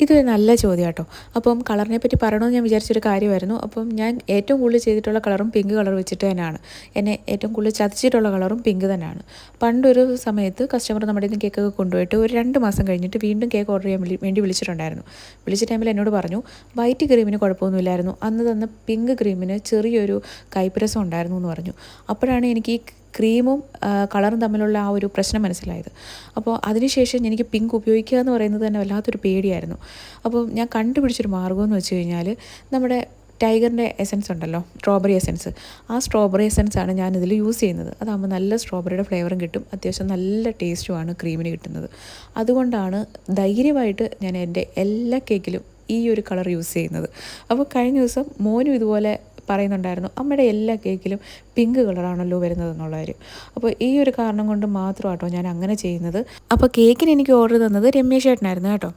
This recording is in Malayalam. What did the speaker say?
ഇതൊരു നല്ല ചോദ്യം കേട്ടോ അപ്പം കളറിനെ പറ്റി പറയണമെന്ന് ഞാൻ വിചാരിച്ചൊരു കാര്യമായിരുന്നു. അപ്പം ഞാൻ ഏറ്റവും കൂടുതൽ ചെയ്തിട്ടുള്ള കളറും പിങ്ക് കളർ വെച്ചിട്ട് തന്നെയാണ്. എന്നെ ഏറ്റവും കൂടുതൽ ചതിച്ചിട്ടുള്ള കളറും പിങ്ക് തന്നെയാണ്. പണ്ടൊരു സമയത്ത് കസ്റ്റമർ നമ്മുടെ ഇന്ന് കേക്കൊക്കെ കൊണ്ടുപോയിട്ട് ഒരു രണ്ട് മാസം കഴിഞ്ഞിട്ട് വീണ്ടും കേക്ക് ഓർഡർ ചെയ്യാൻ വേണ്ടി വിളിച്ചിട്ടുണ്ടായിരുന്നു. വിളിച്ച ടൈമിൽ എന്നോട് പറഞ്ഞു വൈറ്റ് ക്രീമിന് കുഴപ്പമൊന്നുമില്ലായിരുന്നു അന്ന് തന്ന പിങ്ക് ക്രീമിന് ചെറിയൊരു കൈപ്പരസം ഉണ്ടായിരുന്നു എന്ന് പറഞ്ഞു. അപ്പോഴാണ് എനിക്ക് ഈ ക്രീമും കളറും തമ്മിലുള്ള ആ ഒരു പ്രശ്നം മനസ്സിലായത്. അപ്പോൾ അതിനുശേഷം എനിക്ക് പിങ്ക് ഉപയോഗിക്കുക എന്ന് പറയുന്നത് തന്നെ വല്ലാത്തൊരു പേടിയായിരുന്നു. അപ്പോൾ ഞാൻ കണ്ടുപിടിച്ചൊരു മാർഗം എന്ന് വെച്ച് കഴിഞ്ഞാൽ നമ്മുടെ ടൈഗറിന്റെ എസൻസ് ഉണ്ടല്ലോ സ്ട്രോബെറി എസൻസ്. ആ സ്ട്രോബെറി ആണ് ഞാൻ ഇതിൽ യൂസ് ചെയ്യുന്നത്. അതാകുമ്പോൾ നല്ല സ്ട്രോബെറിയുടെ ഫ്ലേവറും കിട്ടും. അത്യാവശ്യം നല്ല ടേസ്റ്റുമാണ് ക്രീമിന് കിട്ടുന്നത്. അതുകൊണ്ടാണ് ധൈര്യമായിട്ട് ഞാൻ എന്റെ എല്ലാ കേക്കിലും ഈ ഒരു കളർ യൂസ് ചെയ്യുന്നത്. അപ്പോൾ കഴിഞ്ഞ ദിവസം മോനും ഇതുപോലെ പറയുന്നുണ്ടായിരുന്നു അമ്മയുടെ എല്ലാ കേക്കിലും പിങ്ക് കളറാണല്ലോ വരുന്നത് എന്നുള്ള കാര്യം. അപ്പോൾ ഈ ഒരു കാരണം കൊണ്ട് മാത്രമാട്ടോ ഞാൻ അങ്ങനെ ചെയ്യുന്നത്. അപ്പോൾ കേക്കിന് എനിക്ക് ഓർഡർ തന്നത് രമ്യ ചേട്ടനായിരുന്നു കേട്ടോ.